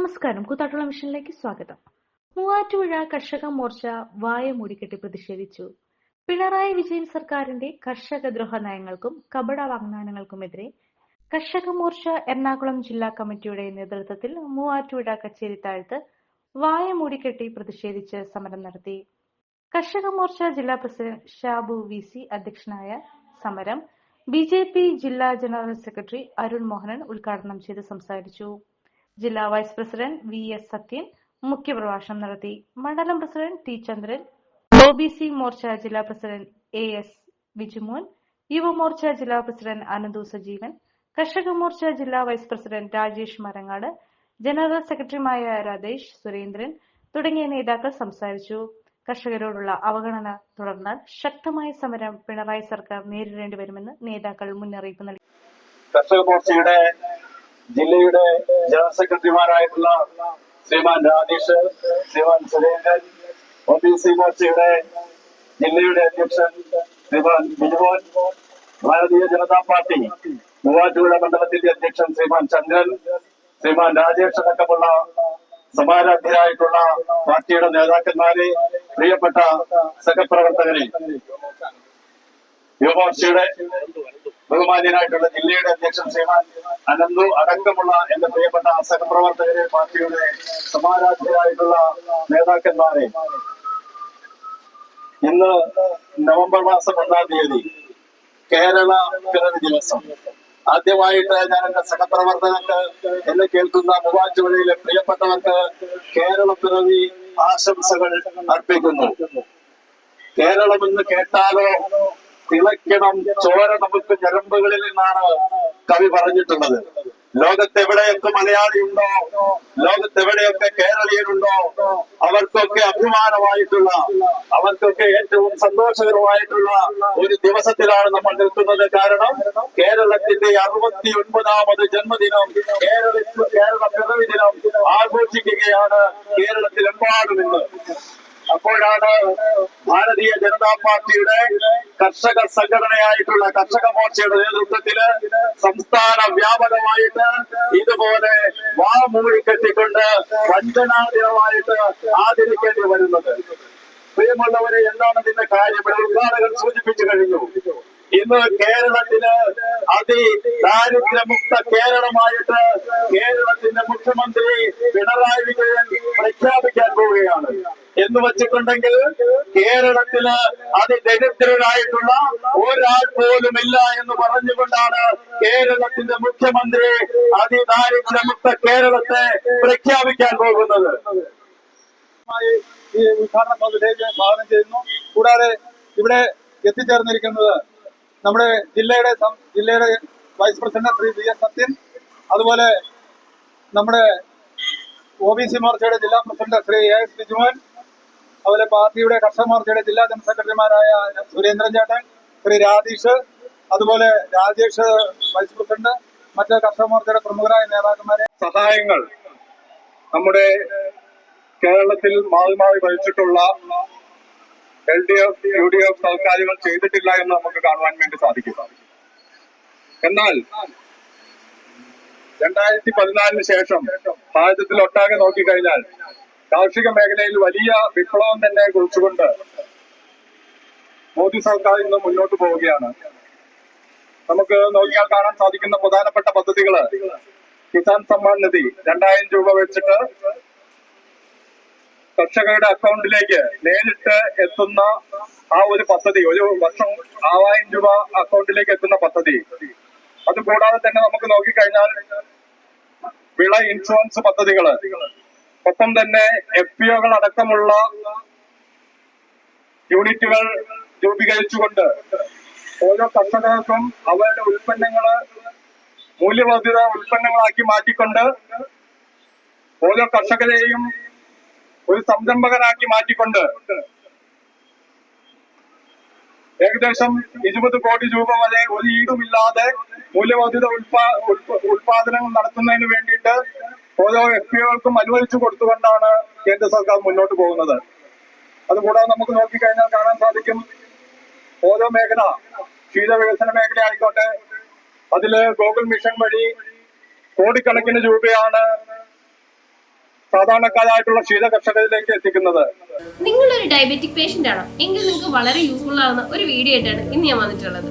നമസ്കാരം. കൂത്താട്ടുള്ള മിഷനിലേക്ക് സ്വാഗതം. മൂവാറ്റുപുഴ കർഷക മോർച്ച വായ മൂടിക്കെട്ടി പ്രതിഷേധിച്ചു. പിണറായി വിജയൻ സർക്കാരിന്റെ കർഷക ദ്രോഹ നയങ്ങൾക്കും കപട വാഗ്ദാനങ്ങൾക്കുമെതിരെ കർഷക മോർച്ച എറണാകുളം ജില്ലാ കമ്മിറ്റിയുടെ നേതൃത്വത്തിൽ മൂവാറ്റുപുഴ കച്ചേരി താഴ്ത്ത് വായ മൂടിക്കെട്ടി പ്രതിഷേധിച്ച് സമരം നടത്തി. കർഷക മോർച്ച ജില്ലാ പ്രസിഡന്റ് ഷാബു വി സി അധ്യക്ഷനായ സമരം ബി ജെ പി ജില്ലാ ജനറൽ സെക്രട്ടറി അരുൺ മോഹനൻ ഉദ്ഘാടനം ചെയ്ത് സംസാരിച്ചു. ജില്ലാ vice president V S Sathyan മുഖ്യപ്രഭാഷണം നടത്തി. മണ്ഡലം president T Chandran O B C Morcha ജില്ലാ president A S Bijumon Yuvamorcha ജില്ലാ പ്രസിഡന്റ് അനന്തു സജീവൻ കർഷക മോർച്ച ജില്ലാ vice president Rajesh Marangad general സെക്രട്ടറിമാരായ രാധേഷ് സുരേന്ദ്രൻ തുടങ്ങിയ നേതാക്കൾ സംസാരിച്ചു. കർഷകരോടുള്ള അവഗണന തുടർന്നാൽ ശക്തമായ സമരം പിണറായി സർക്കാർ നേരിടേണ്ടി വരുമെന്ന് നേതാക്കൾ മുന്നറിയിപ്പ് നൽകി. കർഷക മോർച്ചയുടെ ജില്ലയുടെ general സെക്രട്ടറിമാരായിട്ടുള്ള Sriman Rajesh Sriman Surendran O B C മോർച്ചയുടെ ജില്ലയുടെ അധ്യക്ഷൻ ശ്രീമാൻ ബിജുമോൻ ഭാരതീയ ജനതാ പാർട്ടി മൂവാറ്റുപുഴ മണ്ഡലത്തിന്റെ അധ്യക്ഷൻ ശ്രീമാൻ ചന്ദ്രൻ ശ്രീമാൻ രാജേഷ് അടക്കമുള്ള സമാരാധ്യരായിട്ടുള്ള പാർട്ടിയുടെ നേതാക്കന്മാരെ പ്രിയപ്പെട്ട സഹപ്രവർത്തകരെ യുവമോർച്ചയുടെ ബഹുമാന്യനായിട്ടുള്ള ജില്ലയുടെ അധ്യക്ഷൻ ശ്രീമാൻ അനന്തു അടക്കമുള്ള എന്റെ പ്രിയപ്പെട്ട സഹപ്രവർത്തകരെ പാർട്ടിയുടെ സമാരാധ്യരായിട്ടുള്ള നേതാക്കന്മാരെ. ഇന്ന് നവംബർ മാസം ഒന്നാം തീയതി കേരള പിറവി ദിവസം. ആദ്യമായിട്ട് ഞാൻ എന്റെ സഹപ്രവർത്തകർക്ക് എന്നെ കേൾക്കുന്ന മൂവാറ്റുപുഴയിലെ പ്രിയപ്പെട്ടവർക്ക് കേരള പിറവി ആശംസകൾ അർപ്പിക്കുന്നു. കേരളം എന്ന് കേട്ടാലോ തിളയ്ക്കണം ചോര നമുക്ക് ഞരമ്പുകളിൽ നിന്നാണ് കവി പറഞ്ഞിട്ടുള്ളത്. ലോകത്തെവിടെയൊക്കെ മലയാളിയുണ്ടോ? ലോകത്തെവിടെയൊക്കെ കേരളീയരുണ്ടോ? അവർക്കൊക്കെ അഭിമാനമായിട്ടുള്ള അവർക്കൊക്കെ ഏറ്റവും സന്തോഷകരമായിട്ടുള്ള ഒരു ദിവസത്തിലാണ് നമ്മൾ നിൽക്കുന്നത്. കാരണം കേരളത്തിന്റെ അറുപത്തി ഒൻപതാമത് ജന്മദിനം കേരളത്തിൽ കേരള പിറവി ദിനം ആഘോഷിക്കുകയാണ് കേരളത്തിലെമ്പാടും ഇന്ന്. അപ്പോഴാണ് ഭാരതീയ ജനതാ പാർട്ടിയുടെ കർഷക സംഘടനയായിട്ടുള്ള കർഷക മോർച്ചയുടെ നേതൃത്വത്തിൽ സംസ്ഥാന വ്യാപകമായിട്ട് ഇതുപോലെ വാമൂഴി കെട്ടിക്കൊണ്ട് വഞ്ചനാദിനമായിട്ട് ആദരിക്കേണ്ടി വരുന്നത്. പ്രിയമുള്ളവരെ എന്താണ് ഇതിന്റെ കാര്യം? ഇവിടെ ഉദ്ഘാടകൻ സൂചിപ്പിച്ചു കഴിഞ്ഞു. ഇന്ന് കേരളത്തിൽ അതി ദാരിദ്ര്യമുക്ത കേരളമായിട്ട് കേരളത്തിന്റെ മുഖ്യമന്ത്രി പിണറായി വിജയൻ പ്രഖ്യാപിക്കാൻ പോവുകയാണ്. എന്ന് വെച്ചിട്ടുണ്ടെങ്കിൽ കേരളത്തിൽ അതിദരിദ്രരായിട്ടുള്ള ഒരാൾ പോലും ഇല്ല എന്ന് പറഞ്ഞുകൊണ്ടാണ് കേരളത്തിന്റെ മുഖ്യമന്ത്രി അതിദാരിദ്ര്യമുക്ത കേരളത്തെ പ്രഖ്യാപിക്കാൻ പോകുന്നത്. ഈ ഉദ്ഘാടന പദ്ധതിയിലേക്ക് സ്വാഗതം ചെയ്യുന്നു. കൂടാതെ ഇവിടെ എത്തിച്ചേർന്നിരിക്കുന്നത് നമ്മുടെ ജില്ലയുടെ ജില്ലയുടെ vice president Shri V S Sathyan അതുപോലെ നമ്മുടെ ഒ ബി സി മോർച്ചയുടെ ജില്ലാ president Shri A S Bijumon അതുപോലെ പാർട്ടിയുടെ കർഷക മോർച്ചയുടെ ജില്ലാ ജനറൽ സെക്രട്ടറിമാരായ സുരേന്ദ്രൻ ചേട്ടൻ ശ്രീ രാജീഷ് അതുപോലെ രാജേഷ് വൈസ് പ്രസിഡന്റ് മറ്റ് കർഷക മോർച്ചയുടെ പ്രമുഖരായ നേതാക്കന്മാരെ. സഹായങ്ങൾ നമ്മുടെ കേരളത്തിൽ മാറി മാറി ഭരിച്ചിട്ടുള്ള L D F U D F സർക്കാരുകൾ ചെയ്തിട്ടില്ല എന്ന് നമുക്ക് കാണുവാൻ വേണ്ടി സാധിക്കും. എന്നാൽ രണ്ടായിരത്തി പതിനാലിന് ശേഷം ഭാരതത്തിൽ ഒട്ടാകെ നോക്കിക്കഴിഞ്ഞാൽ കാർഷിക മേഖലയിൽ വലിയ വിപ്ലവം തന്നെ കുറിച്ചുകൊണ്ട് മോദി സർക്കാർ ഇന്ന് മുന്നോട്ട് പോവുകയാണ്. നമുക്ക് നോക്കിയാൽ കാണാൻ സാധിക്കുന്ന പ്രധാനപ്പെട്ട പദ്ധതികൾ കിസാൻ സമ്മാൻ നിധി രണ്ടായിരം രൂപ വെച്ചിട്ട് കർഷകരുടെ അക്കൗണ്ടിലേക്ക് നേരിട്ട് എത്തുന്ന ആ ഒരു പദ്ധതി ഒരു വർഷം ആറായിരം രൂപ അക്കൗണ്ടിലേക്ക് എത്തുന്ന പദ്ധതി. അതുകൂടാതെ തന്നെ നമുക്ക് നോക്കിക്കഴിഞ്ഞാൽ വിള ഇൻഷുറൻസ് പദ്ധതികൾ ഒപ്പം തന്നെ എഫ് പി ഒകൾ അടക്കമുള്ള യൂണിറ്റുകൾ രൂപീകരിച്ചുകൊണ്ട് ഓരോ കർഷകർക്കും അവരുടെ ഉൽപ്പന്നങ്ങൾ മൂല്യവർദ്ധിത ഉൽപ്പന്നങ്ങളാക്കി മാറ്റിക്കൊണ്ട് ഓരോ കർഷകരെയും ഒരു സംരംഭകരാക്കി മാറ്റിക്കൊണ്ട് ഏകദേശം ഇരുപത് കോടി രൂപ വരെ ഒരു ഈടുമില്ലാതെ മൂല്യവർദ്ധിത ഉൽപാ ഉൽപ- ഉൽപാദനങ്ങൾ നടത്തുന്നതിന് വേണ്ടിയിട്ട് ഓരോ എഫ് പികൾക്കും അനുവദിച്ചു കൊടുത്തുകൊണ്ടാണ് കേന്ദ്ര സർക്കാർ മുന്നോട്ട് പോകുന്നത്. അതുകൂടാതെ നമുക്ക് നോക്കിക്കഴിഞ്ഞാൽ കാണാൻ സാധിക്കും ഓരോ മേഖല ക്ഷീരവികസന മേഖല ആയിക്കോട്ടെ അതിൽ ഗൂഗിൾ മിഷൻ വഴി കോടിക്കണക്കിന് രൂപയാണ് സാധാരണക്കാരായിട്ടുള്ള ക്ഷീര കർഷകരിലേക്ക് എത്തിക്കുന്നത്. നിങ്ങളൊരു ഡയബറ്റിക് പേഷ്യന്റ് ആണോ? എങ്കിൽ നിങ്ങൾക്ക് വളരെ യൂസ്ഫുൾ ആവുന്ന ഒരു വീഡിയോ ആയിട്ടാണ് ഇന്ന് ഞാൻ വന്നിട്ടുള്ളത്.